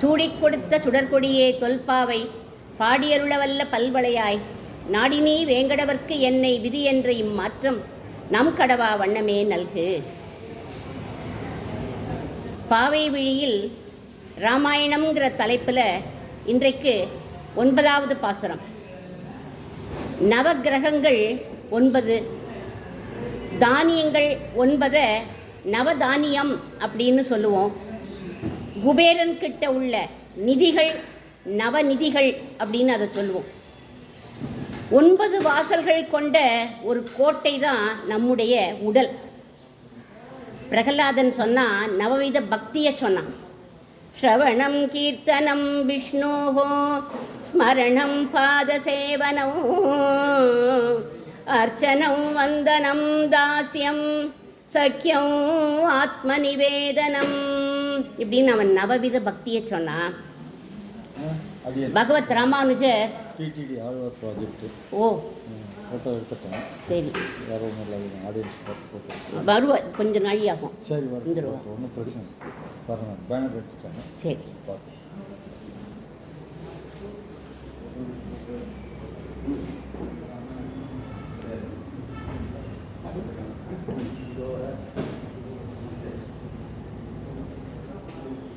சூடிக் கொடுத்த சுடற்கொடியே தொல்பாவை பாடியருளவல்ல பல்வளையாய். நாடினி வேங்கடவர்க்கு என்னை விதி என்ற இம்மாற்றம் நம் கடவா வண்ணமே நல்கு. பாவை விழியில் ராமாயணம்ங்கிற தலைப்பில் இன்றைக்கு ஒன்பதாவது பாசுரம். நவக்கிரகங்கள் ஒன்பது. தானியங்கள் ஒன்பதை நவதானியம் அப்படின்னு சொல்லுவோம். குபேரன் கிட்ட உள்ள நிதிகள் நவநிதிகள் அப்படின்னு அதை சொல்லுவோம். ஒன்பது வாசல்கள் கொண்ட ஒரு கோட்டை தான் நம்முடைய உடல். பிரகலாதன் சொன்னா நவவித பக்தியை சொன்னான். ஸ்ரவணம் கீர்த்தனம் விஷ்ணோகோ ஸ்மரணம் பாதசேவனம் அர்ச்சனம் வந்தனம் தாஸ்யம் சக்கியம் ஆத்மநிவேதனம் இப்படின்னு அவன் நவவித பக்தியை சொன்னான். பகவத் ராமானுஜர் டிடிடி ஆழ்வார் ஓ. ஃபோட்டோ எடுத்துட்டேன். சரி. வேறு ஒன்றும் இல்லை ஆடியன்ஸ் ஃபோட்டோ கொஞ்சம் நாழி ஆகும் சரி. ஒன்றும் பிரச்சனை பாருங்க பேனர் எடுத்துட்டாங்க சரி. பார்த்து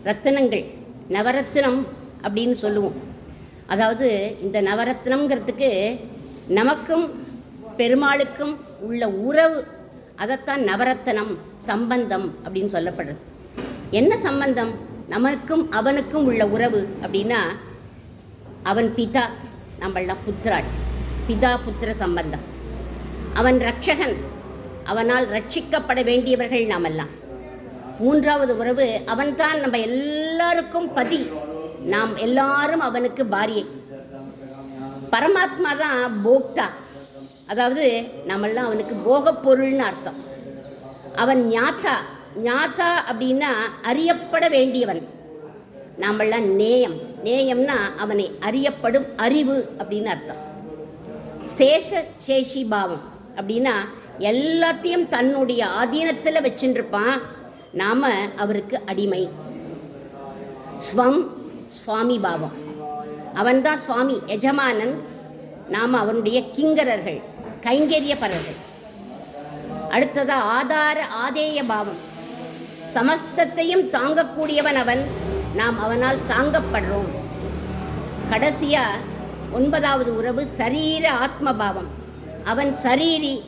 ரத்தினங்கள். நவரத்தினம் அப்படின்னு சொல்லுவோம். அதாவது இந்த நவரத்னம்ங்கிறதுக்கு நமக்கும் பெருமாளுக்கும் உள்ள உறவு அதைத்தான் நவரத்தனம் சம்பந்தம் அப்படின்னு சொல்லப்படுறது என்ன சம்பந்தம்? நமக்கும் அவனுக்கும் உள்ள உறவு அப்படின்னா அவன் பிதா நம்மளாம் புத்திராள். பிதா புத்திர சம்பந்தம். அவன் ரட்சகன். அவனால் ரட்சிக்கப்பட வேண்டியவர்கள் நாமெல்லாம். மூன்றாவது உறவு அவன்தான் நம்ம எல்லாருக்கும் பதி. நாம் எல்லாரும் அவனுக்கு பாரியை. பரமாத்மா தான் போக்தா. அதாவது நம்மெல்லாம் அவனுக்கு போகப் பொருள்னு அர்த்தம். அவன் ஞாத்தா. ஞாத்தா அப்படின்னா அறியப்பட வேண்டியவன். நாமெல்லாம் நேயம். நேயம்னா அவனை அறியப்படும் அறிவு அப்படின்னு அர்த்தம். சேஷ சேஷி பாவம் அப்படின்னா எல்லாத்தையும் தன்னுடைய ஆதீனத்தில் வச்சுருப்பான் நாம் அவருக்கு அடிமை. ஸ்வம் சுவாமி பாவம். அவன்தான் சுவாமி எஜமானன். நாம் அவனுடைய கிங்கரர்கள் கைங்கரியப்பரர்கள். அடுத்ததா ஆதார ஆதேய பாவம். சமஸ்தத்தையும் தாங்கக்கூடியவன் அவன். நாம் அவனால் தாங்கப்படுறோம். கடைசியா ஒன்பதாவது உறவு சரீர ஆத்ம பாவம். அவன் சரீரி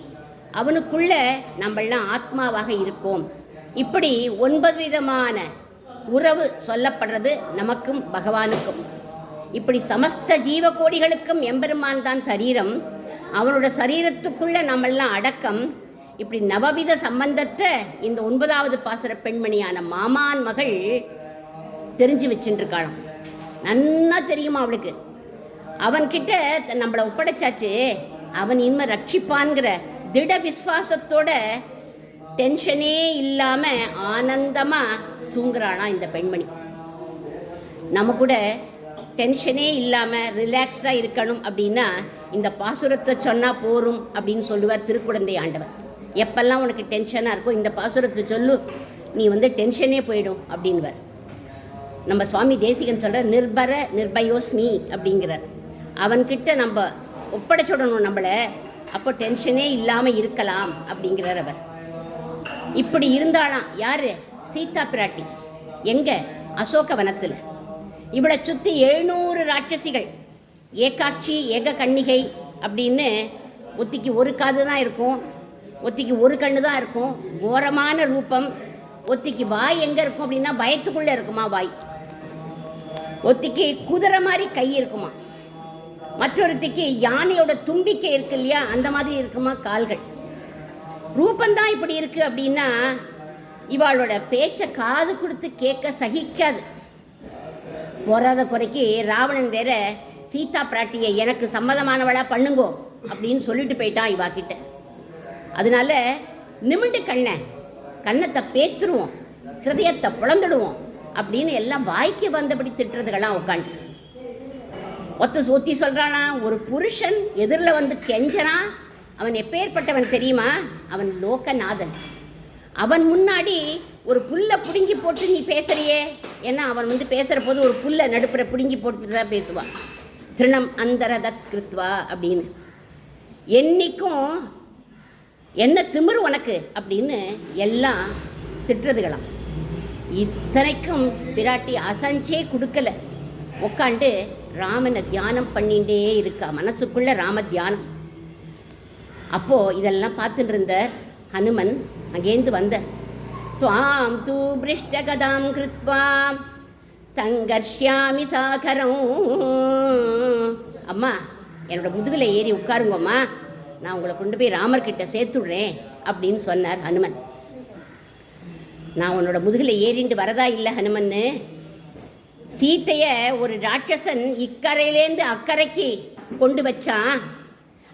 அவனுக்குள்ள நம்மெல்லாம் ஆத்மாவாக இருக்கோம் இப்படி ஒன்பது விதமான உறவு சொல்லப்படுறது நமக்கும் பகவானுக்கும். இப்படி சமஸ்த ஜீவகோடிகளுக்கும் எம்பெருமான் தான் சரீரம். அவனோட சரீரத்துக்குள்ள நம்மெல்லாம் அடக்கம். இப்படி நவவித சம்பந்தத்தை இந்த ஒன்பதாவது பாசுர பெண்மணியான மாமான் மகள் தெரிஞ்சு வச்சுட்டுருக்காளாம் நன்னா தெரியுமா அவளுக்கு? அவன்கிட்ட நம்மளை ஒப்படைச்சாச்சு. அவன் இனிமே ரட்சிப்பான்கிற திட விஸ்வாசத்தோட டென்ஷனே இல்லாமல் ஆனந்தமாக தூங்குறானா இந்த பெண்மணி. நம்ம கூட டென்ஷனே இல்லாமல் ரிலாக்ஸ்டாக இருக்கணும் அப்படின்னா இந்த பாசுரத்தை சொன்னால் போரும் அப்படின்னு சொல்லுவார் திருக்குழந்தை ஆண்டவர். எப்பெல்லாம் உனக்கு டென்ஷனாக இருக்கோ இந்த பாசுரத்தை சொல்லு நீ வந்து டென்ஷனே போயிடும் அப்படின்வார் நம்ம சுவாமி தேசிகன் சொல்கிற நிர்பர நிர்பயோஸ்மி அப்படிங்கிறார். அவன்கிட்ட நம்ம ஒப்படைச்சுடணும் நம்மளை. அப்போ டென்ஷனே இல்லாமல் இருக்கலாம் அப்படிங்கிறார் அவர். இப்படி இருந்தாலாம் யாரு? சீதா பிராட்டி. எங்க? அசோக வனத்தில். இவளை சுற்றி எழுநூறு ராட்சசிகள். ஏகாட்சி ஏக கன்னிகை அப்படின்னு ஒத்திக்கு ஒரு காது தான் இருக்கும். ஒத்திக்கு ஒரு கண்ணு தான் இருக்கும். கோரமான ரூபம். ஒத்திக்கு வாய் எங்கே இருக்கும் அப்படின்னா பயத்துக்குள்ளே இருக்குமா வாய். ஒத்திக்கு குதிரை மாதிரி கை இருக்குமா. மற்றொருத்திக்கு யானையோட தும்பிக்கை இருக்கு இல்லையா? அந்த மாதிரி இருக்குமா கால்கள். ரூபந்தான் இப்படி இருக்கு அப்படின்னா இவாளோட பேச்சை காது கொடுத்து கேட்க சகிக்காது. போராத குறைக்கு ராவணன் வேற சீதா பிராட்டியை எனக்கு சம்மதமானவளா பண்ணுங்கோ அப்படின்னு சொல்லிட்டு போயிட்டான் இவா கிட்ட. அதனால நிமிண்டு கண்ணை கண்ணத்தை பேத்துருவோம் ஹிருதயத்தை புலந்துடுவோம் அப்படின்னு எல்லாம் வாய்க்கு வந்தபடி திட்டுறதுக்கெல்லாம் உட்காந்து ஒத்த ஒத்தி சொல்கிறானா ஒரு புருஷன் எதிரில் வந்து கெஞ்சனா அவன் எப்பேற்பட்டவன் தெரியுமா? அவன் லோகநாதன். அவன் முன்னாடி ஒரு புல்லை பிடுங்கி போட்டு நீ பேசுறியே? ஏன்னா அவன் வந்து பேசுகிற போது ஒரு புல்லை நடுப்புற பிடுங்கி போட்டு தான் பேசுவான் திருணம் அந்தரதத் கிருத்வா அப்படின்னு. என்னைக்கும் என்ன திமிரு உனக்கு? அப்படின்னு எல்லாம் திட்டுறதுகளாம் இத்தனைக்கும் பிராட்டி அசஞ்சே கொடுக்கல. உக்காண்டு ராமனை தியானம் பண்ணிகிட்டே இருக்கா. மனசுக்குள்ளே ராம தியானம். அப்போது இதெல்லாம் பார்த்துட்டு இருந்த ஹனுமன் அங்கேருந்து வந்த. துவாம் தூ பிருஷ்டகதாம் கிருத்வா சங்கர்ஷாமி சாகரம் அம்மா என்னோட முதுகில் ஏறி உட்காருங்கம்மா. நான் உங்களை கொண்டு போய் ராமர்கிட்ட சேர்த்துடுறேன் அப்படின்னு சொன்னார் ஹனுமன். நான் உன்னோட முதுகில் ஏறிண்டு வரதா இல்லை ஹனுமன்னு. சீத்தையை ஒரு ராட்சசன் இக்கரையிலேருந்து அக்கறைக்கு கொண்டு வச்சான்.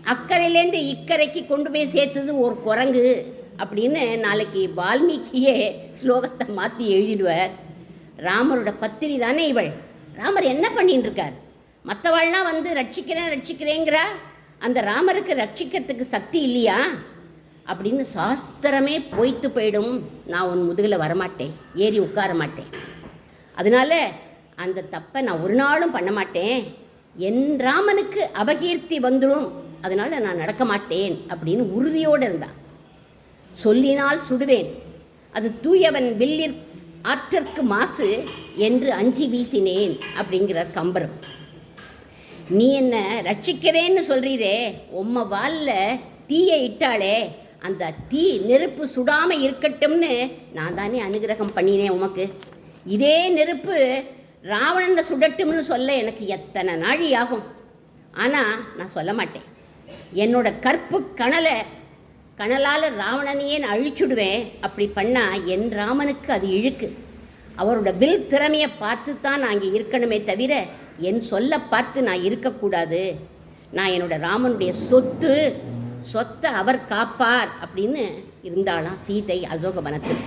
அக்கறையிலேருந்து இக்கரைக்கு கொண்டு போய் சேர்த்தது ஒரு குரங்கு அப்படின்னு நாளைக்கு வால்மீகியே ஸ்லோகத்தை மாற்றி எழுதிடுவார். ராமரோட பத்திரி தானே இவள். ராமர் என்ன பண்ணிட்டு இருக்கார் மற்றவாள்லாம் வந்து ரட்சிக்கிறேன் ரட்சிக்கிறேங்கிறா? அந்த ராமருக்கு ரட்சிக்கிறதுக்கு சக்தி இல்லையா? அப்படின்னு சாஸ்திரமே பொய்த்து போயிடும். நான் உன் முதுகில் வரமாட்டேன். ஏறி உட்கார மாட்டேன். அதனால அந்த தப்பை நான் ஒரு நாளும் பண்ண மாட்டேன். என் ராமனுக்கு அபகீர்த்தி வந்துடும் அதனால் நான் நடக்க மாட்டேன் அப்படின்னு உறுதியோடு இருந்தான். சொல்லினால் சுடுவேன். அது தூயவன் வில்லிற் ஆற்றற்கு மாசு என்று அஞ்சி வீசினேன் அப்படிங்கிறார் கம்பரம். நீ என்ன ரட்சிக்கிறேன்னு சொல்கிறீரே உம்ம வாலில் தீயை இட்டாளே. அந்த தீ நெருப்பு சுடாமல் இருக்கட்டும்னு நான் தானே அனுகிரகம் பண்ணினேன் உமக்கு. இதே நெருப்பு ராவணனை சுடட்டும்னு சொல்ல எனக்கு எத்தனை நாழி ஆகும் ஆனால் நான் சொல்ல மாட்டேன். என்னோட கற்பு கணலை கணலால் ராவணனையே நான் அழிச்சுடுவேன். அப்படி பண்ணால் என் ராமனுக்கு அது இழுக்கு. அவரோட வில் திறமையை பார்த்து தான் நான் இங்கே இருக்கணுமே தவிர என் சொல்ல பார்த்து நான் இருக்கக்கூடாது. நான் என்னோட ராமனுடைய சொத்து சொத்தை அவர் காப்பார் அப்படின்னு இருந்தாலாம் சீதை அசோகவனத்தில்.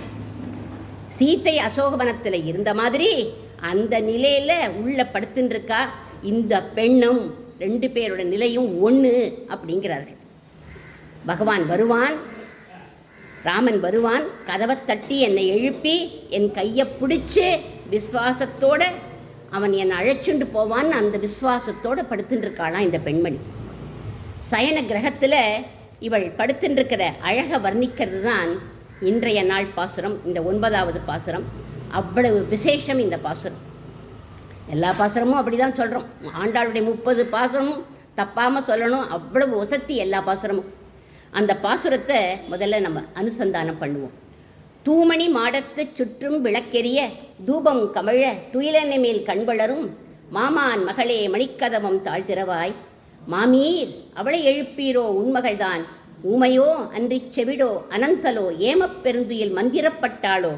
சீத்தை அசோகவனத்தில் இருந்த மாதிரி அந்த நிலையில் உள்ள படுத்துன்னு இருக்கா இந்த பெண்ணும். ரெண்டு பேரோட நிலையும் ஒன்று அப்படிங்கிறார்கள் பகவான் வருவான் ராமன் வருவான் கதவை தட்டி என்னை எழுப்பி என் கையை பிடிச்சி விஸ்வாசத்தோடு அவன் என்னை அழைச்சுண்டு போவான்னு அந்த விஸ்வாசத்தோடு படுத்துட்டுருக்காளாம் இந்த பெண்மணி. சயன கிரகத்தில் இவள் படுத்துட்டுருக்கிற அழகை வர்ணிக்கிறது தான் இன்றைய நாள் பாசுரம் இந்த ஒன்பதாவது பாசுரம். அவ்வளவு விசேஷம் இந்த பாசுரம். எல்லா பாசுரமும் அப்படி தான் சொல்கிறோம் ஆண்டாளுடைய முப்பது பாசுரமும் தப்பாமல் சொல்லணும். அவ்வளவு ஒசத்தி எல்லா பாசுரமும். அந்த பாசுரத்தை முதல்ல நம்ம அனுசந்தானம் பண்ணுவோம். தூமணி மாடத்து சுற்றும் விளக்கெரிய தூபம் கமழ துயிலனை மேல் கண்வளரும் மாமான் மகளே மணிக்கதவம் தாழ்த்திரவாய் மாமீர் அவளை எழுப்பீரோ உண்மகள்தான் ஊமையோ அன்றிச் செவிடோ அனந்தலோ ஏமப் பெருந்துயில் மந்திரப்பட்டாளோ.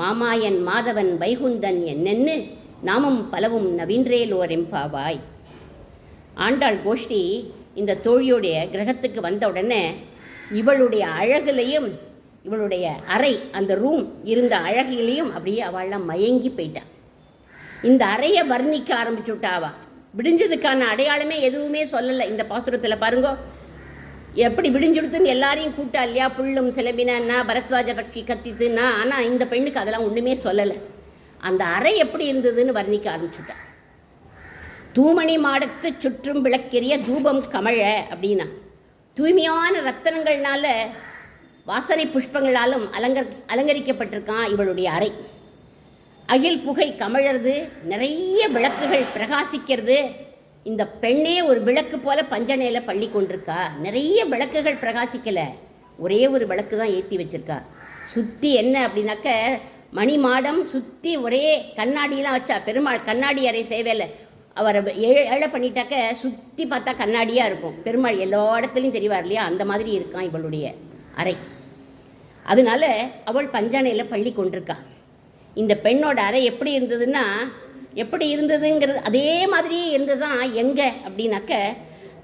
மாமாயன் மாதவன் வைகுந்தன் என்னென்னு நாமும் பலவும் நவீன்றேலோரெம்பாவாய் ஆண்டாள் கோஷ்டி இந்த தோழியுடைய கிரகத்துக்கு வந்த உடனே இவளுடைய அழகுலையும் இவளுடைய அறை அந்த ரூம் இருந்த அழகிலையும் அப்படியே அவள்லாம் மயங்கி போயிட்டா. இந்த அறையை வர்ணிக்க ஆரம்பிச்சுட்டாவா. விடிஞ்சதுக்கான அடையாளமே எதுவுமே சொல்லலை. இந்த பாசுரத்தில் பாருங்க. எப்படி விடிஞ்சுடுத்துன்னு எல்லாரையும் கூட்டா இல்லையா? புல்லும் சிலம்பினா பரத்வாஜ பட்சி கத்தித்துன்னா ஆனால் இந்த பெண்ணுக்கு அதெல்லாம் ஒன்றுமே சொல்லலை. அந்த அறை எப்படி இருந்ததுன்னு வர்ணிக்க ஆரம்பிச்சுட்டேன் தூமணி மாடத்து சுற்றும் விளக்கெரிய தூபம் கமழ அப்படின்னா தூய்மையான ரத்தனங்கள்னால வாசனை புஷ்பங்களாலும் அலங்கர் அலங்கரிக்கப்பட்டிருக்கான் இவளுடைய அறை. அகில் புகை கமழறது நிறைய விளக்குகள் பிரகாசிக்கிறது. இந்த பெண்ணே ஒரு விளக்கு போல பஞ்சனையில் பள்ளி கொண்டிருக்கா. நிறைய விளக்குகள் பிரகாசிக்கலை. ஒரே ஒரு விளக்கு தான் ஏற்றி வச்சுருக்கா. சுற்றி என்ன அப்படின்னாக்க மணி மாடம் சுற்றி ஒரே கண்ணாடியெலாம் வச்சா பெருமாள் கண்ணாடி அறை சேவையில் அவரை ஏழை பண்ணிட்டாக்க சுற்றி பார்த்தா கண்ணாடியாக இருக்கும். பெருமாள் எல்லா இடத்துலையும் தெரிவார் இல்லையா? அந்த மாதிரி இருக்கான் இவளுடைய அறை. அதனால அவள் பஞ்சானையில் பள்ளி கொண்டிருக்கா. இந்த பெண்ணோட அறை எப்படி இருந்ததுன்னா எப்படி இருந்ததுங்கிறது அதே மாதிரியே இருந்ததுதான் எங்கே அப்படின்னாக்க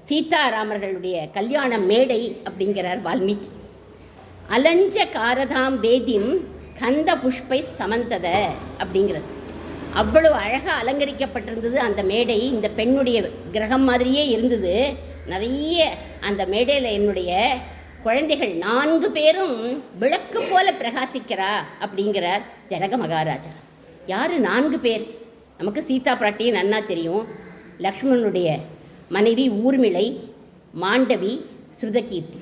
சீதாராமர்களுடைய கல்யாண மேடை அப்படிங்கிறார் வால்மீகி. அலஞ்ச காரதாம் வேதிம் கந்த புஷ்பை சமந்தத அப்படிங்கிறது. அவ்வளோ அழகாக அலங்கரிக்கப்பட்டிருந்தது அந்த மேடை. இந்த பெண்ணுடைய கிரகம் மாதிரியே இருந்தது. நிறைய அந்த மேடையில் என்னுடைய குழந்தைகள் நான்கு பேரும் விளக்கு போல பிரகாசிக்கிறா அப்படிங்கிறார் ஜனக மகாராஜா. யார்? நான்கு பேர். நமக்கு சீதா பிராட்டியும் நன்னா தெரியும். லக்ஷ்மணனுடைய மனைவி ஊர்மிளை மாண்டவி ஸ்ருதகீர்த்தி.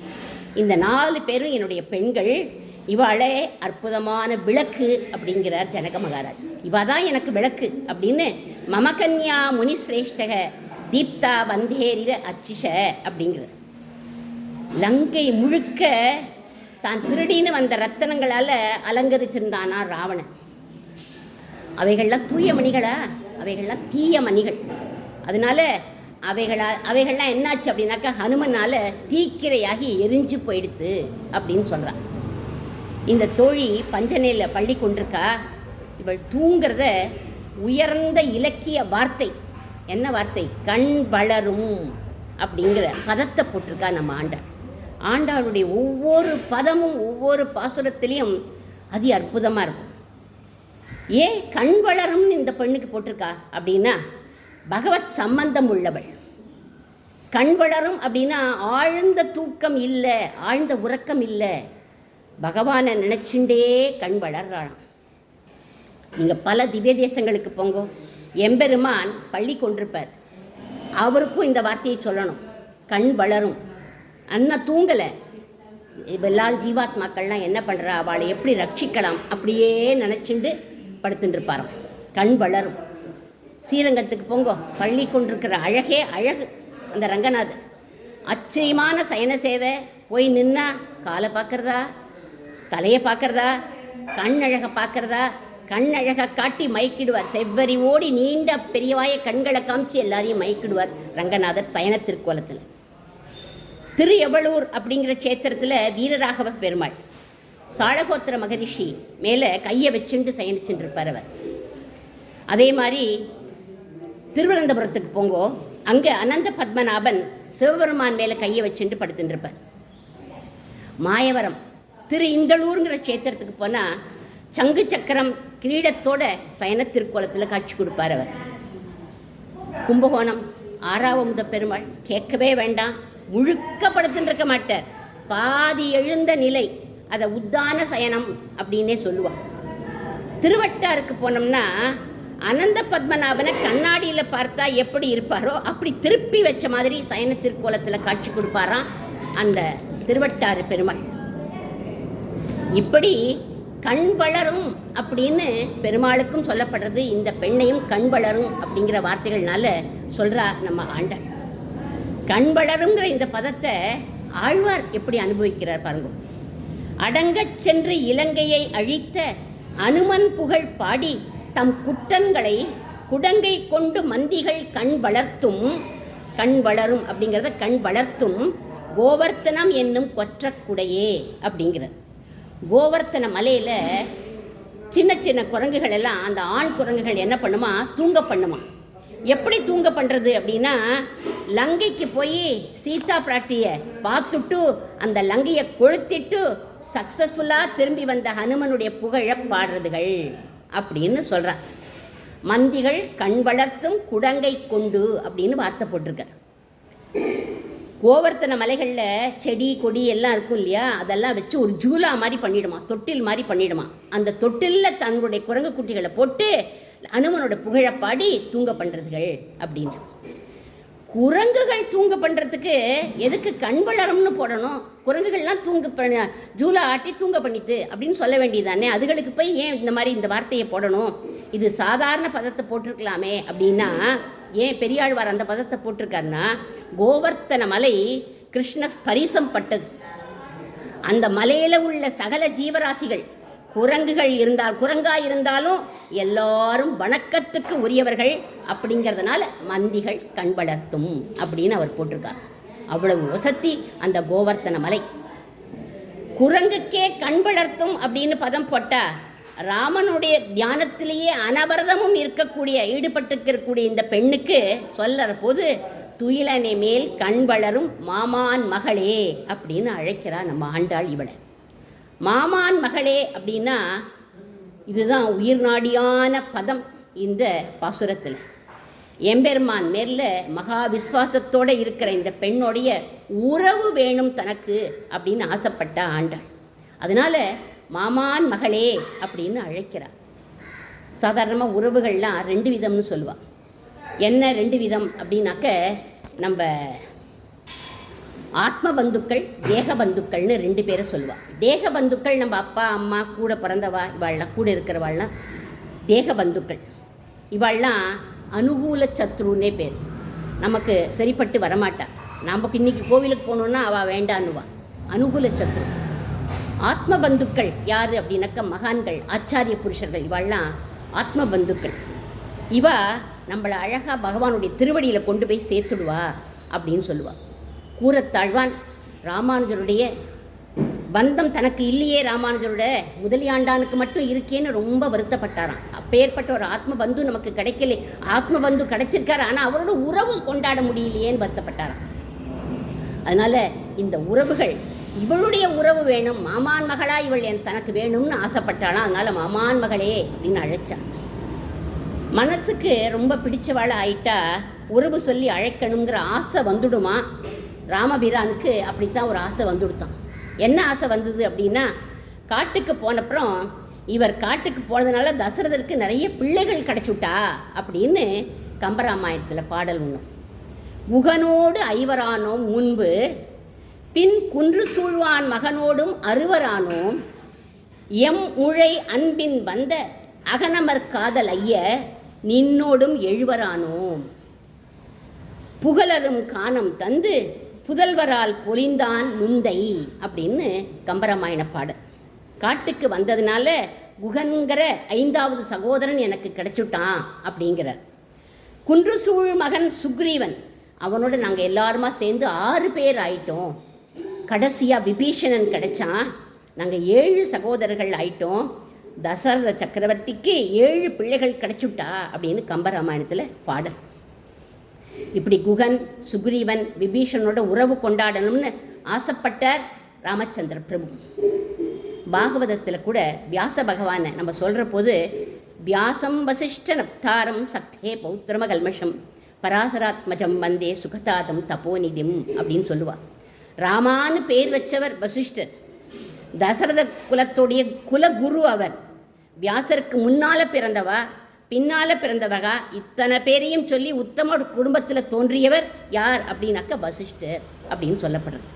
இந்த நாலு பேரும் என்னுடைய பெண்கள். இவாளே அற்புதமான விளக்கு அப்படிங்கிறார் ஜனக மகாராஜ். இவா தான் எனக்கு விளக்கு அப்படின்னு மமகன்யா முனிஸ்ரேஷ்டக தீப்தா வந்தேரிவ அச்சிஷ அப்படிங்கிறார். லங்கை முழுக்க தான் திருடின்னு வந்த ரத்தனங்களால் அலங்கரிச்சிருந்தானா ராவணன். அவைகள்லாம் தூய மணிகளா? அவைகள்லாம் தீய மணிகள். அதனால அவைகளா அவைகள்லாம் என்னாச்சு அப்படின்னாக்கா ஹனுமனால் தீக்கிரையாகி எரிஞ்சு போயிடுது அப்படின்னு சொல்கிறான் இந்த தோழி பஞ்சனையில் பள்ளி கொண்டிருக்கா? இவள் தூங்கிறத உயர்ந்த இலக்கிய வார்த்தை. என்ன வார்த்தை? கண் வளரும் அப்படிங்கிற பதத்தை போட்டிருக்கா நம்ம ஆண்டாள். ஆண்டாளுடைய ஒவ்வொரு பதமும் ஒவ்வொரு பாசுரத்திலையும் அதி அற்புதமாக இருக்கும். ஏன் கண் வளரும்னு இந்த பெண்ணுக்கு போட்டிருக்கா? அப்படின்னா பகவத் சம்பந்தம் உள்ளவள். கண் வளரும் அப்படின்னா ஆழ்ந்த தூக்கம் இல்லை ஆழ்ந்த உறக்கம் இல்லை. பகவானை நினச்சிண்டே கண் வளர்றாளாம் நீங்கள் பல திவ்ய தேசங்களுக்கு போங்க. எம்பெருமான் பள்ளி கொண்டிருப்பார். அவருக்கும் இந்த வார்த்தையை சொல்லணும். கண் வளரும். அண்ணா தூங்கலை. எல்லாம் ஜீவாத்மாக்கள்லாம் என்ன பண்ணுறா அவளை எப்படி ரட்சிக்கலாம்? அப்படியே நினச்சிண்டு படுத்துட்டுருப்பாராம் கண் வளரும். ஸ்ரீரங்கத்துக்கு போங்கோ. பள்ளி கொண்டிருக்கிற அழகே அழகு. அந்த ரங்கநாதர். ஆச்சரியமான சயன சேவை. போய் நின்னா காலை பார்க்குறதா? தலையை பார்க்குறதா? கண் அழகை பார்க்கறதா? கண் அழகை காட்டி மயக்கிடுவார். செவ்வரி ஓடி நீண்ட பெரியவாய கண்களை காமிச்சு எல்லாரையும் மயக்கிடுவார் ரங்கநாதர் சயன திருக்கோலத்தில். திரு எவளூர் அப்படிங்கிற க்ஷேத்திரத்தில் வீரராகவ பெருமாள். சாளகோத்திர மகரிஷி மேலே கையை வச்சுண்டு சயனிச்சுட்டு இருப்பார் அவர். அதே மாதிரி திருவனந்தபுரத்துக்கு போங்கோ அங்கே அனந்த பத்மநாபன் சிவபெருமான் மேலே கையை வச்சுட்டு படுத்துட்டு இருப்பார். மாயவரம் திரு இந்தளூருங்கிற க்ஷேத்திரத்துக்கு போனால் சங்கு சக்கரம் கிரீடத்தோட சயன திருக்கோலத்தில் காட்சி கொடுப்பார் அவர். கும்பகோணம் ஆறாவமுத பெருமாள். கேட்கவே வேண்டாம். முழுக்க படுத்துட்டு இருக்க மாட்டார். பாதி எழுந்த நிலை அதை உத்தான சயனம் அப்படின்னே சொல்லுவாள் திருவட்டாருக்கு போனோம்னா அனந்த பத்மநாபனை கண்ணாடியில் பார்த்தா எப்படி இருப்பாரோ அப்படி திருப்பி வச்ச மாதிரி சயன திருக்கோலத்தில் காட்சி கொடுப்பாராம் அந்த திருவட்டாறு பெருமாள். இப்படி கண் வளரும் அப்படின்னு பெருமாளுக்கும் சொல்லப்படுறது இந்த பெண்ணையும் கண் வளரும் அப்படிங்கிற வார்த்தைகள்னால சொல்றா நம்ம ஆண்டாள் கண் வளருங்கிற இந்த பதத்தை ஆழ்வார் எப்படி அனுபவிக்கிறார் பாருங்க. அடங்கச் சென்று இலங்கையை அழித்த அனுமன் புகழ் பாடி தம் குற்றங்களை குடங்கை கொண்டு மந்திகள் கண் வளர்த்தும் கண் வளரும் அப்படிங்கிறத கண் வளர்த்தும் கோவர்த்தனம் என்னும் கொற்றக்குடையே அப்படிங்கிறது கோவர்த்தன மலையில் சின்ன சின்ன குரங்குகள் எல்லாம் அந்த ஆண் குரங்குகள் என்ன பண்ணுமா? தூங்க பண்ணுமா? எப்படி தூங்க பண்ணுறது அப்படின்னா லங்கைக்கு போய் சீதா பிராட்டியை பார்த்துட்டு அந்த லங்கையை கொளுத்திட்டு சக்ஸஸ்ஃபுல்லாக திரும்பி வந்த ஹனுமனுடைய புகழை பாடுறதுகள் அப்படின்னு சொல்கிறார் மந்திகள் கண் வளர்த்தும் குடங்கை கொண்டு அப்படின்னு வார்த்தை போட்டிருக்கார். கோவர்த்தன மலைகளில் செடி கொடி எல்லாம் இருக்கும் இல்லையா? அதெல்லாம் வச்சு ஒரு ஜூலா மாதிரி பண்ணிடுமா தொட்டில் மாதிரி பண்ணிடுமா. அந்த தொட்டிலில் தன்னுடைய குரங்கு குட்டிகளை போட்டு அனுமனோட புகழை பாடி தூங்க பண்ணுறதுகள் அப்படின்னு. குரங்குகள் தூங்க பண்ணுறதுக்கு எதுக்கு கண் வளரும்னு போடணும்? குரங்குகள்லாம் தூங்க பண்ண ஜூலா ஆட்டி தூங்க பண்ணித்து அப்படின்னு சொல்ல வேண்டியதானே அதுகளுக்கு போய் ஏன் இந்த மாதிரி இந்த வார்த்தையை போடணும்? இது சாதாரண பதத்தை போட்டிருக்கலாமே அப்படின்னா ஏன் பெரியாழ்வார் அந்த பதத்தை போட்டிருக்காருன்னா கோவர்த்தன மலை கிருஷ்ண ஸ்பரிசம் பட்டது. அந்த மலையில் உள்ள சகல ஜீவராசிகள் குரங்குகள் இருந்தால் குரங்காய் இருந்தாலும் எல்லாரும் வணக்கத்துக்கு உரியவர்கள் அப்படிங்கிறதுனால மந்திகள் கண் வளர்த்தும் அப்படின்னு அவர் போட்டிருக்கார். அவ்வளவு வசத்தி அந்த கோவர்த்தன மலை. குரங்குக்கே கண் வளர்த்தும் அப்படின்னு பதம் போட்டா ராமனுடைய தியானத்திலேயே அனவரதமும் இருக்கக்கூடிய ஈடுபட்டிருக்கக்கூடிய இந்த பெண்ணுக்கு சொல்லற போது துயிலனை மேல் கண் வளரும் மாமான் மகளே அப்படின்னு அழைக்கிறா நம்ம ஆண்டாள் இவளை. மாமான் மகளே அப்படின்னா இதுதான் உயிர் நாடியான பதம் இந்த பாசுரத்தில். எம்பெருமான் மேல மகா விஸ்வாசத்தோடு இருக்கிற இந்த பெண்ணுடைய உறவு வேணும் தனக்கு அப்படின்னு ஆசைப்பட்ட ஆண்டாள். அதனால மாமான் மகளே அப்படின்னு அழைக்கிறார் சாதாரணமாக உறவுகள்லாம் ரெண்டு விதம்னு சொல்லுவாள் என்ன ரெண்டு விதம் அப்படின்னாக்க நம்ம ஆத்ம பந்துக்கள் தேக பந்துக்கள்னு ரெண்டு பேரை சொல்லுவாள் தேக பந்துக்கள் நம்ம அப்பா அம்மா கூட பிறந்தவா இவாள்லாம் கூட இருக்கிறவாள்லாம் தேக பந்துக்கள் இவாள்லாம் அனுகூல சத்ருன்னே பேர். நமக்கு சரிப்பட்டு வரமாட்டா. நமக்கு இன்னைக்கு கோவிலுக்கு போகணுன்னா அவள் வேண்டான்னுவா. அனுகூல சத்ரு. ஆத்ம பந்துக்கள் யார் அப்படின்னாக்க மகான்கள் ஆச்சாரிய புருஷர்கள். இவாள்லாம் ஆத்ம பந்துக்கள் இவா நம்மளை அழகாக பகவானுடைய திருவடியில் கொண்டு போய் சேர்த்துடுவா அப்படின்னு சொல்லுவாள் கூறத்தாழ்வான் ராமானுஜருடைய பந்தம் தனக்கு இல்லையே ராமானுஜரோட முதலியாண்டானுக்கு மட்டும் இருக்கேன்னு ரொம்ப வருத்தப்பட்டாராம். அப்பேற்பட்ட ஒரு ஆத்ம பந்து நமக்கு கிடைக்கல. ஆத்ம பந்து கிடைச்சிருக்காரு ஆனால் அவரோட உறவு கொண்டாட முடியலையேன்னு வருத்தப்பட்டாராம். அதனால் இந்த உறவுகள் இவளுடைய உறவு வேணும் மாமான் மகளா இவள் என் தனக்கு வேணும்னு ஆசைப்பட்டாளாம். அதனால் மாமான் மகளே அப்படின்னு அழைச்சா மனசுக்கு ரொம்ப பிடிச்சவாள் ஆயிட்டா உறவு சொல்லி அழைக்கணுங்கிற ஆசை வந்துடுமா? ராமபிரானுக்கு அப்படித்தான் ஒரு ஆசை வந்துடுத்தான் என்ன ஆசை வந்தது அப்படின்னா காட்டுக்கு போனப்புறம் இவர் காட்டுக்கு போனதுனால தசரதருக்கு நிறைய பிள்ளைகள் கிடச்சுட்டா அப்படின்னு கம்பராமாயணத்தில் பாடல் ஒன்று முகனோடு ஐவரானோம் முன்பு பின் குன்று சூழ்வான் மகனோடும் அறுவரானோம். எம் உழை அன்பின் வந்த அகனமர் காதல் ஐய நின்னோடும் எழுவரானோம் புகழரும் காணம் தந்து புதல்வரால் பொலிந்தான் முந்தை அப்படின்னு கம்பராமாயண பாடல். காட்டுக்கு வந்ததுனால குகன்கிற ஐந்தாவது சகோதரன் எனக்கு கிடைச்சுட்டான் அப்படிங்கிறார். குன்றுசூழ் மகன் சுக்ரீவன் அவனோட நாங்கள் எல்லாருமா சேர்ந்து ஆறு பேர் ஆயிட்டோம். கடைசியாக விபீஷணன் கிடைச்சான். நாங்கள் ஏழு சகோதரர்கள் ஆயிட்டோம். தசரத சக்கரவர்த்திக்கு ஏழு பிள்ளைகள் கிடைச்சுட்டா அப்படின்னு கம்பராமாயணத்தில் பாடல். இப்படி குகன் சுக்ரீவன் விபீஷனோட உறவு கொண்டாடணும்னு ஆசைப்பட்டார் ராமச்சந்திர பிரபு. பாகவதத்தில் கூட வியாச பகவானை நம்ம சொல்கிற போது வியாசம் வசிஷ்ட நப்தாரம் சக்தே பௌத்திரம கல்மஷம் பராசராத்மஜம் வந்தே சுகதாதம் தபோநிதிம் அப்படின்னு சொல்லுவார் ராமான்னு பேர் வச்சவர் வசிஷ்டர். தசரத குலத்துடைய குலகுரு அவர். வியாசருக்கு முன்னால் பிறந்தவா பின்னால் பிறந்தவகா இத்தனை பேரையும் சொல்லி உத்தம குடும்பத்தில் தோன்றியவர் யார் அப்படின்னாக்க வசிஷ்டர் அப்படின்னு சொல்லப்படுறது.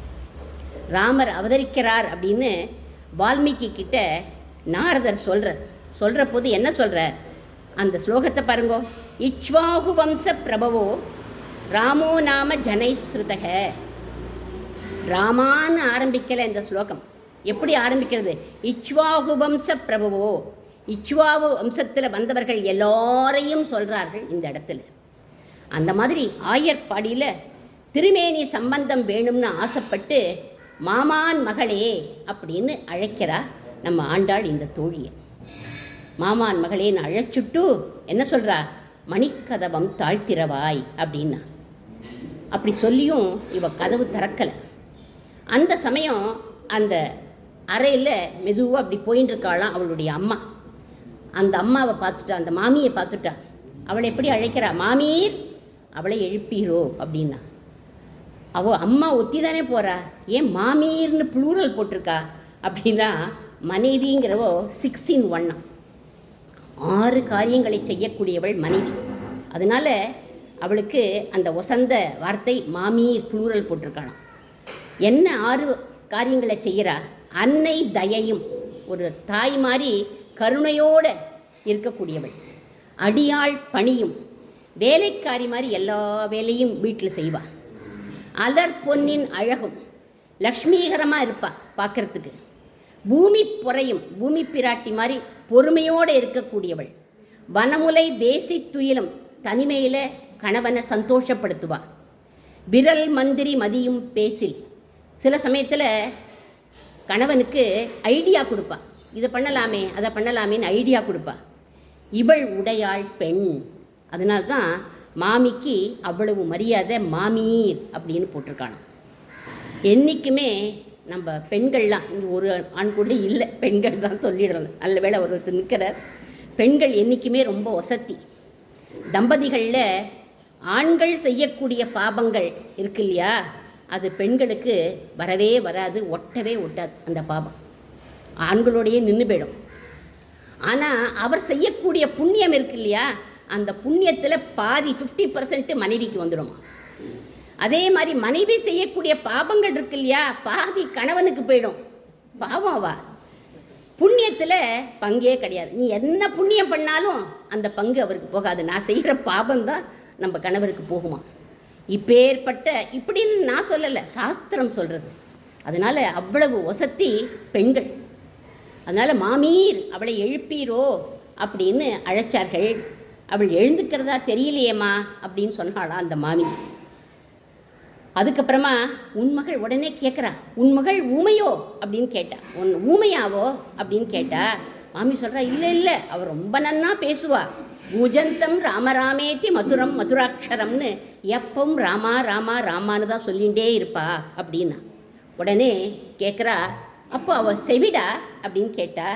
ராமர் அவதரிக்கிறார் அப்படின்னு வால்மீகி கிட்ட நாரதர் சொல்கிறார் சொல்கிற போது என்ன சொல்கிறார் அந்த ஸ்லோகத்தை பாருங்கோ. இச்வாகு வம்ச பிரபவோ ராமோ நாம ஜனைஸ்ருதக. ராமான்னு ஆரம்பிக்கலை இந்த ஸ்லோகம். எப்படி ஆரம்பிக்கிறது? இச்வாகு வம்ச பிரபுவோ. இச்வாவு வம்சத்தில் வந்தவர்கள் எல்லாரையும் சொல்கிறார்கள் இந்த இடத்துல. அந்த மாதிரி ஆயர்பாடியில் திருமேனி சம்பந்தம் வேணும்னு ஆசைப்பட்டு மாமான் மகளே அப்படின்னு அழைக்கிறா நம்ம ஆண்டாள் இந்த தோழியை. மாமான் மகளேன்னு அழைச்சுட்டு என்ன சொல்கிறா மணிக்கதவம் தாழ்த்திரவாய் அப்படின்னா. அப்படி சொல்லியும் இவ கதவு திறக்கலை. அந்த சமயம் அந்த அறையில் மெதுவாக அப்படி போயின்னு இருக்காளாம் அவளுடைய அம்மா. அந்த அம்மாவை பார்த்துட்டா அந்த மாமியை பார்த்துட்டா அவளை எப்படி அழைக்கிறா? மாமீர் அவளை எழுப்பீரோ? அப்படின்னா. அவ அம்மா ஒத்தி தானே போகிறா ஏன் மாமீர்னு ப்ளூரல் போட்டிருக்கா? அப்படின்னா மனைவிங்கிறவோ சிக்ஸின் ஒன்னா ஆறு காரியங்களை செய்யக்கூடியவள் மனைவி. அதனால அவளுக்கு அந்த ஒசந்த வார்த்தை மாமீர் ப்ளூரல் போட்டிருக்காளாம். என்ன ஆறு காரியங்களை செய்கிறா அன்னை தயையும். ஒரு தாய் மாதிரி கருணையோடு இருக்கக்கூடியவள். அடியாள் பணியும் வேலைக்காரி மாதிரி எல்லா வேலையும் வீட்டில் செய்வாள் அலர் பொன்னின் அழகும் லக்ஷ்மீகரமாக இருப்பாள் பார்க்குறதுக்கு பூமி பொறையும் பூமி பிராட்டி மாதிரி பொறுமையோடு இருக்கக்கூடியவள். வனமுலை தேசி துயிலும் தனிமையில் கணவனை சந்தோஷப்படுத்துவாள் விரல் மந்திரி மதியும் பேசில். சில சமயத்தில் கணவனுக்கு ஐடியா கொடுப்பாள் இதை பண்ணலாமே அதை பண்ணலாமேன்னு ஐடியா கொடுப்பா. இவள் உடையாள் பெண். அதனால்தான் மாமிக்கு அவ்வளவு மரியாதை மாமீர் அப்படின்னு போட்டிருக்கானோ என்றைக்குமே நம்ம பெண்கள்லாம் இங்கே ஒரு ஆண் கூட இல்லை பெண்கள் தான் சொல்லிடலாம் நல்ல வேளை ஒருத்தர் நிற்கிறார். பெண்கள் என்றைக்குமே ரொம்ப ஒசத்தி தம்பதிகளில் ஆண்கள் செய்யக்கூடிய பாபங்கள் இருக்கு இல்லையா? அது பெண்களுக்கு வரவே வராது ஒட்டவே ஒட்டாது அந்த பாபம். ஆண்களோடையே நின்று போயிடும். ஆனால் அவர் செய்யக்கூடிய புண்ணியம் இருக்கு இல்லையா? அந்த புண்ணியத்தில் பாதி ஃபிஃப்டி பர்சன்ட்டு மனைவிக்கு வந்துடுமா? அதே மாதிரி மனைவி செய்யக்கூடிய பாபங்கள் இருக்கு இல்லையா? பாதி கணவனுக்கு போயிடும். பாவம் அவ. புண்ணியத்தில் பங்கே கிடையாது. நீ என்ன புண்ணியம் பண்ணாலும் அந்த பங்கு அவருக்கு போகாது. நான் செய்கிற பாபம் தான் நம்ம கணவருக்கு போகுமா? இப்பேற்பட்ட இப்படின்னு நான் சொல்லலை சாஸ்திரம் சொல்கிறது அதனால் அவ்வளவு ஒசத்தி பெண்கள். அதனால் மாமீர் அவளை எழுப்பீரோ? அப்படின்னு அழைச்சார்கள். அவள் எழுந்துக்கிறதா தெரியலையேம்மா அப்படின்னு சொன்னாளா அந்த மாமி அதுக்கப்புறமா உன் மகள் உடனே கேட்குறா உன் மகள் ஊமையோ? அப்படின்னு கேட்டா. உன் ஊமையாவோ? அப்படின்னு கேட்டா மாமி சொல்கிறா இல்லை இல்லை அவள் ரொம்ப நன்னா பேசுவா. பூஜந்தம் ராமராமேத்தி மதுரம் மதுராட்சரம்னு எப்பவும் ராமா ராமா ராமான்னு தான் சொல்லிகிட்டே இருப்பா அப்படின்னா. உடனே கேட்குறா அப்போ அவள் செவிடா அப்படின்னு கேட்டா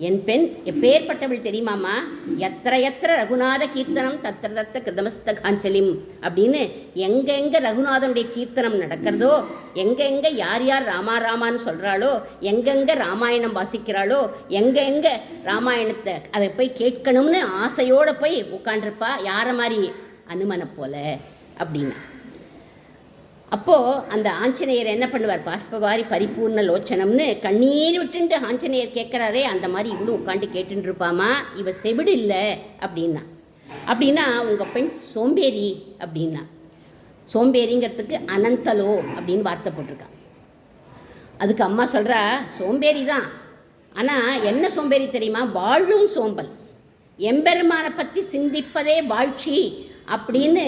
என் பெண் எப்பேற்பட்டவள் தெரியுமாம்மா? எத்திர எத்திர ரகுநாத கீர்த்தனம் தத்திர தத்த கிருதமஸ்த காஞ்சலிம் அப்படின்னு எங்கெங்கே ரகுநாதனுடைய கீர்த்தனம் நடக்கிறதோ எங்கெங்கே யார் யார் ராமா ராமான்னு சொல்கிறாளோ எங்கெங்கே ராமாயணம் வாசிக்கிறாளோ எங்கெங்கே ராமாயணத்தை அதை போய் கேட்கணும்னு ஆசையோடு போய் உட்காண்டிருப்பா யாரை மாதிரி? அனுமனை போல அப்படின்னு. அப்போது அந்த ஆஞ்சநேயர் என்ன பண்ணுவார்? பாஷ்பவாரி பரிபூர்ண லோச்சனம்னு கண்ணீர் விட்டுண்டு ஆஞ்சநேயர் கேட்குறாரே அந்த மாதிரி இவளும் உட்காந்து கேட்டுட்டு இருப்பாமா? இவ செவிடு இல்லை அப்படின்னா. அப்படின்னா உங்கள் பெண் சோம்பேறி அப்படின்னா. சோம்பேறிங்கிறதுக்கு அனந்தலோ அப்படின்னு வார்த்தை போட்டிருக்கான் அதுக்கு அம்மா சொல்கிறா சோம்பேறி தான். ஆனால் என்ன சோம்பேறி தெரியுமா? வாழும் சோம்பல். எம்பெருமானை பற்றி சிந்திப்பதே வாழ்ச்சி அப்படின்னு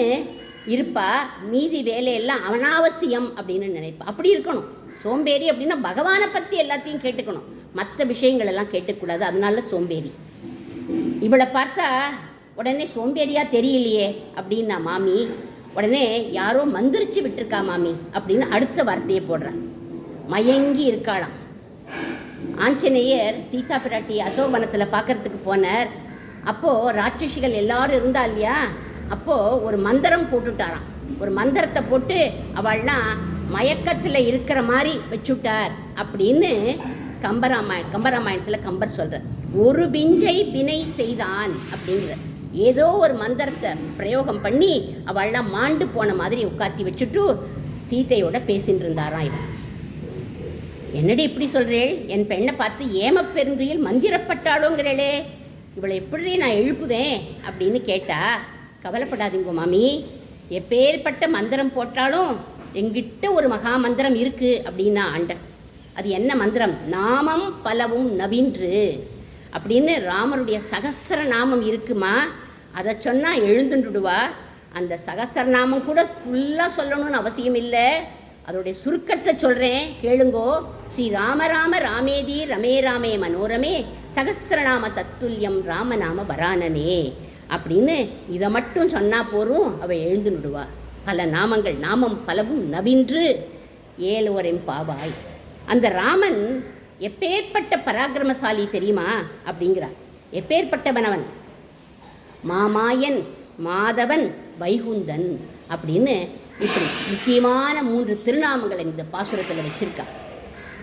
இருப்பா மீதி வேலையெல்லாம் அனாவசியம் அப்படின்னு நினைப்பா. அப்படி இருக்கணும். சோம்பேறி அப்படின்னா பகவானை பற்றி எல்லாத்தையும் கேட்டுக்கணும். மற்ற விஷயங்கள் எல்லாம் கேட்டுக்கூடாது. அதனால சோம்பேறி. இவளை பார்த்தா உடனே சோம்பேறியா தெரியலையே அப்படின்னா மாமி உடனே யாரோ மந்திரிச்சு விட்டுருக்கா மாமி அப்படின்னு அடுத்த வார்த்தையை போடுறான். மயங்கி இருக்காளாம். ஆஞ்சநேயர் சீதா பிராட்டி அசோகவனத்தில் பார்க்கறதுக்கு போனார். அப்போது ராட்சசிகள் எல்லாரும் இருந்தா இல்லையா? அப்போது ஒரு மந்திரம் போட்டுட்டாராம். ஒரு மந்திரத்தை போட்டு அவள்லாம் மயக்கத்தில் இருக்கிற மாதிரி வச்சுட்டார் அப்படின்னு கம்பராமாயண கம்பராமாயணத்தில் கம்பர் சொல்கிறார் ஒரு பிஞ்சை பிணை செய்தான் அப்படிங்கிற ஏதோ ஒரு மந்திரத்தை பிரயோகம் பண்ணி அவள்லாம் மாண்டு போன மாதிரி உட்காத்தி வச்சுட்டு சீதையோட பேசின்னு இருந்தாராம் இவன். என்னடி இப்படி சொல்கிறேள் என் பெண்ணை பார்த்து ஏம பெருந்துயில் மந்திரப்பட்டாளோங்கிறேளே. இவளை எப்படி நான் எழுப்புவேன் அப்படின்னு கேட்டா கவலைப்படாதீங்க மாமி. எப்பேற்பட்ட மந்திரம் போட்டாலும் எங்கிட்ட ஒரு மகா மந்திரம் இருக்குது அப்படின்னா ஆண்டன் அது என்ன மந்திரம்? நாமம் பலவும் நவீன்று. அப்படின்னு ராமருடைய சகஸ்ர நாமம் இருக்குமா? அதை சொன்னால் எழுந்துடுவா அந்த சகஸ்ர நாமம் கூட ஃபுல்லாக சொல்லணும்னு அவசியம் இல்லை. அதோடைய சுருக்கத்தை சொல்கிறேன் கேளுங்கோ. ஸ்ரீ ராம ராம ராமேதி ரமே ராமே மனோரமே சகசரநாம தத்துல்யம் ராமநாம வரானனே. அப்படின்னு இதை மட்டும் சொன்னால் போரும் அவள் எழுந்து விடுவா பல நாமங்கள் நாமம் பலவும் நவின்று ஏலோரெம் பாவாய். அந்த ராமன் எப்பேற்பட்ட பராக்கிரமசாலி தெரியுமா? அப்படிங்கிறார். எப்பேற்பட்டவன் அவன்? மாமாயன் மாதவன் வைகுந்தன் அப்படின்னு இப்படி முக்கியமான மூன்று திருநாமங்களை இந்த பாசுரத்தில் வச்சிருக்கா.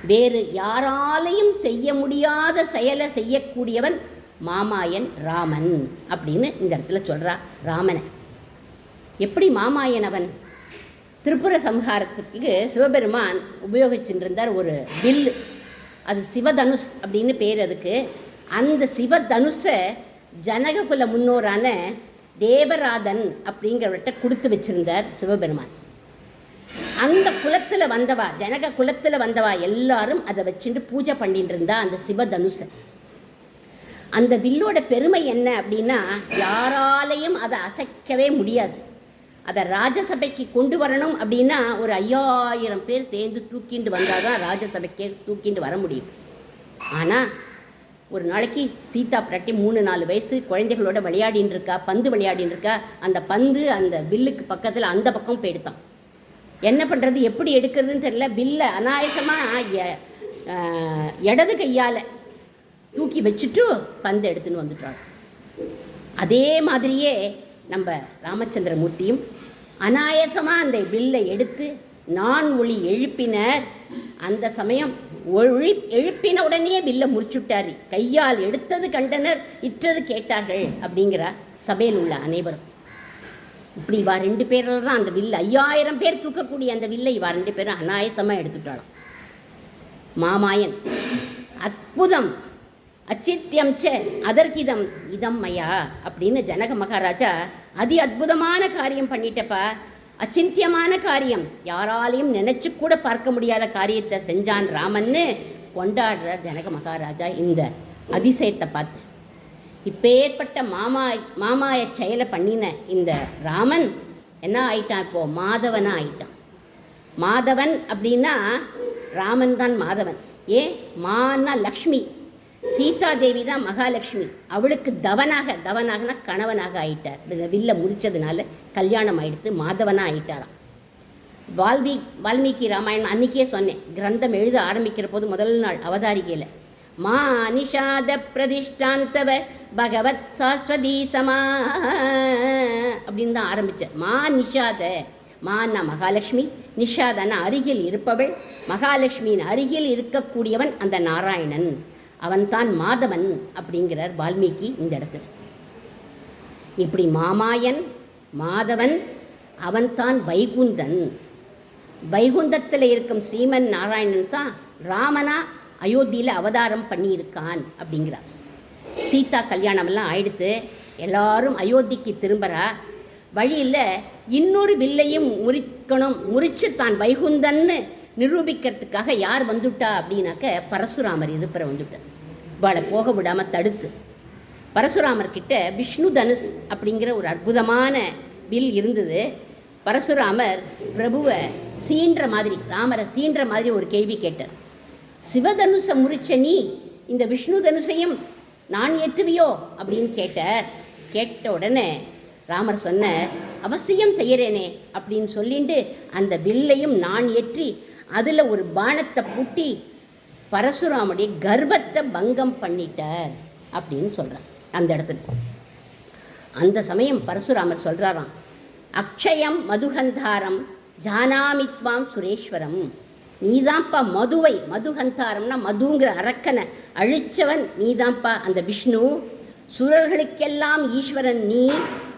வேறு யாராலையும் செய்ய முடியாத செயலை செய்யக்கூடியவன் மாமாயன் ராமன் அப்படின்னு இந்த இடத்துல சொல்கிறா ராமனை. எப்படி மாமாயன் அவன்? திரிபுர சம்ஹாரத்துக்கு சிவபெருமான் உபயோகிச்சுருந்தார் ஒரு வில்லு அது சிவதனுஷ் அப்படின்னு பேர் அதுக்கு. அந்த சிவதனுஷை ஜனககுல முன்னோரான தேவராதன் அப்படிங்கிறவர்கிட்ட கொடுத்து வச்சிருந்தார் சிவபெருமான். அந்த குலத்தில் வந்தவா ஜனக குலத்தில் வந்தவா எல்லாரும் அதை வச்சுட்டு பூஜை பண்ணிட்டு இருந்தா அந்த சிவதனுஷை அந்த வில்லோட பெருமை என்ன அப்படின்னா யாராலையும் அதை அசைக்கவே முடியாது. அதை ராஜசபைக்கு கொண்டு வரணும் அப்படின்னா ஒரு ஐயாயிரம் பேர் சேர்ந்து தூக்கிண்டு வந்தால் தான் ராஜசபைக்கே தூக்கிண்டு வர முடியும். ஆனால் ஒரு நாளைக்கு சீதா பிராட்டி மூணு நாலு வயசு குழந்தைகளோட விளையாடின்னு இருக்கா பந்து விளையாடின்னு இருக்கா அந்த பந்து அந்த பில்லுக்கு பக்கத்தில் அந்த பக்கம் போயிடுத்தான் என்ன பண்ணுறது எப்படி எடுக்கிறதுன்னு தெரியல. பில்லை அநாயசமாக இடது கையால் தூக்கி வச்சுட்டு பந்து எடுத்துன்னு வந்துட்டாள் அதே மாதிரியே நம்ம ராமச்சந்திரமூர்த்தியும் அனாயசமாக அந்த வில்லை எடுத்து நான் ஒளி எழுப்பினர். அந்த சமயம் ஒழி எழுப்பின உடனே வில்லை முறிச்சுட்டாரு. கையால் எடுத்தது கண்டனர் இற்றது கேட்டார்கள் அப்படிங்கிறார் சபையில் உள்ள அனைவரும். இப்படி இவா ரெண்டு பேரில் தான் அந்த வில்லு ஐயாயிரம் பேர் தூக்கக்கூடிய அந்த வில்லை இவா ரெண்டு பேரும் அனாயசமாக எடுத்துட்டாளாம். மாமாயன் அற்புதம் அச்சித்யம் ச அதற்கிதம் இதம் மயா அப்படின்னு ஜனக மகாராஜா அதி அற்புதமான காரியம் பண்ணிட்டப்பா. அச்சிந்தியமான காரியம். யாராலையும் நினைச்சு கூட பார்க்க முடியாத காரியத்தை செஞ்சான் ராமன்னு கொண்டாடுற ஜனக மகாராஜா இந்த அதிசயத்தை பார்த்து. இப்பேற்பட்ட மாமா மாமாய செயலை பண்ணின இந்த ராமன் என்ன ஆயிட்டான் இப்போ? மாதவனாக ஆயிட்டான். மாதவன் அப்படின்னா ராமன் தான் மாதவன். ஏ? மான்னா லக்ஷ்மி. சீதா தேவி தான் மகாலட்சுமி. அவளுக்கு தவனாக தவனாகனா கணவனாக ஆயிட்டார். இந்த வில்ல முடித்ததுனால கல்யாணம் ஆயிடுத்து மாதவனாக ஆயிட்டாராம். வால்மீ வால்மீகி ராமாயணம் அன்றைக்கே சொன்னேன். கிரந்தம் எழுத ஆரம்பிக்கிற போது முதல் நாள் அவதாரிகையில் மா நிஷாத பிரதிஷ்டாந்தவ பகவத் சாஸ்வதி சமா அப்படின்னு தான் ஆரம்பித்தேன் மா நிஷாத மான்னா மகாலட்சுமி நிஷாதனா அருகில் இருப்பவள் மகாலட்சுமியின் அருகில் இருக்கக்கூடியவன் அந்த நாராயணன். அவன்தான் மாதவன் அப்படிங்கிறார் வால்மீகி இந்த இடத்துல. இப்படி மாமாயன் மாதவன் அவன்தான் வைகுந்தன். வைகுந்தத்தில் இருக்கும் ஸ்ரீமன் நாராயணன் தான் ராமனா அயோத்தியில் அவதாரம் பண்ணியிருக்கான் அப்படிங்கிறார். சீதா கல்யாணமெல்லாம் ஆயிடுத்து எல்லாரும் அயோத்திக்கு திரும்புகிறா வழியில் இன்னொரு வில்லையும் முறிக்கணும் முறித்து தான் வைகுந்தன்னு நிரூபிக்கிறதுக்காக யார் வந்துட்டா அப்படின்னாக்க பரசுராமர் எதிர்ப்புற வந்துட்டார். இவாளை போக விடாமல் தடுத்து. பரசுராமர் கிட்ட விஷ்ணு தனுஷ் அப்படிங்கிற ஒரு அற்புதமான வில் இருந்தது. பரசுராமர் பிரபுவை சீன்ற மாதிரி ராமரை சீன்ற மாதிரி ஒரு கேள்வி கேட்டார். சிவதனுஷை முறிச்ச நீ இந்த விஷ்ணு தனுஷையும் நான் ஏற்றுவியோ அப்படின்னு கேட்டார். கேட்ட உடனே ராமர் சொன்ன அவசியம் செய்கிறேனே அப்படின்னு சொல்லிட்டு அந்த வில்லையும் நான் ஏற்றி அதில் ஒரு பானத்தை பூட்டி பரசுராமுடைய கர்வத்தை பங்கம் பண்ணிட்டார் அப்படின்னு சொல்கிறார் அந்த இடத்துல. அந்த சமயம் பரசுராமர் சொல்கிறாராம் அக்ஷயம் மதுகந்தாரம் ஜானாமித்வாம் சுரேஸ்வரம். நீதான்ப்பா மதுவை மதுகந்தாரம்னா மதுங்கிற அரக்கனை அழிச்சவன் நீதான்ப்பா அந்த விஷ்ணு. சுரர்களுக்கெல்லாம் ஈஸ்வரன் நீ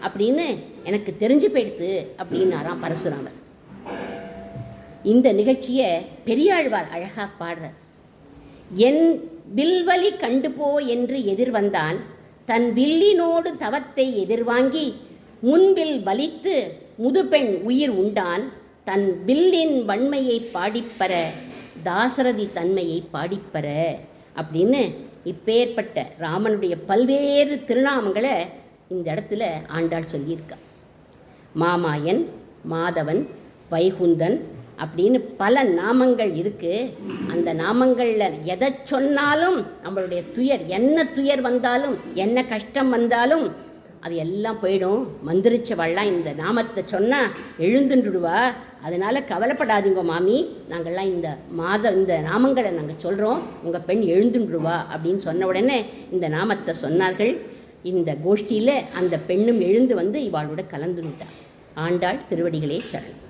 அப்படின்னு எனக்கு தெரிஞ்சு போயிடுத்து அப்படின்னாராம் பரசுராமர். இந்த நிகழ்ச்சியை பெரியாழ்வார் அழகாக பாடுறார். என் வில்வலி கண்டுபோ என்று எதிர்வந்தான். தன் வில்லினோடு தவத்தை எதிர்வாங்கி முன்பில் வலித்து முதுபெண் உயிர் உண்டான். தன் வில்லின் வன்மையை பாடிப்பற தாசரதி தன்மையை பாடிப்பற அப்படின்னு இப்பேற்பட்ட ராமனுடைய பல்வேறு திருநாமங்களை இந்த இடத்துல ஆண்டாள் சொல்லியிருக்கா. மாமாயன் மாதவன் வைகுந்தன் அப்படின்னு பல நாமங்கள் இருக்குது அந்த நாமங்களில் எதை சொன்னாலும் நம்மளுடைய துயர் என்ன துயர் வந்தாலும் என்ன கஷ்டம் வந்தாலும் அது எல்லாம் போயிடும். மந்திரிச்சவள்லாம் இந்த நாமத்தை சொன்னால் எழுந்துடுவா அதனால் கவலைப்படாதீங்க மாமி. நாங்கள்லாம் இந்த மாத இந்த நாமங்களை நாங்கள் சொல்கிறோம் உங்கள் பெண் எழுந்துடுவா அப்படின்னு சொன்ன உடனே இந்த நாமத்தை சொன்னார்கள். இந்த கோஷ்டியில் அந்த பெண்ணும் எழுந்து வந்து இவாளோட கலந்துட்டாள் ஆண்டாள் திருவடிகளே சரணம்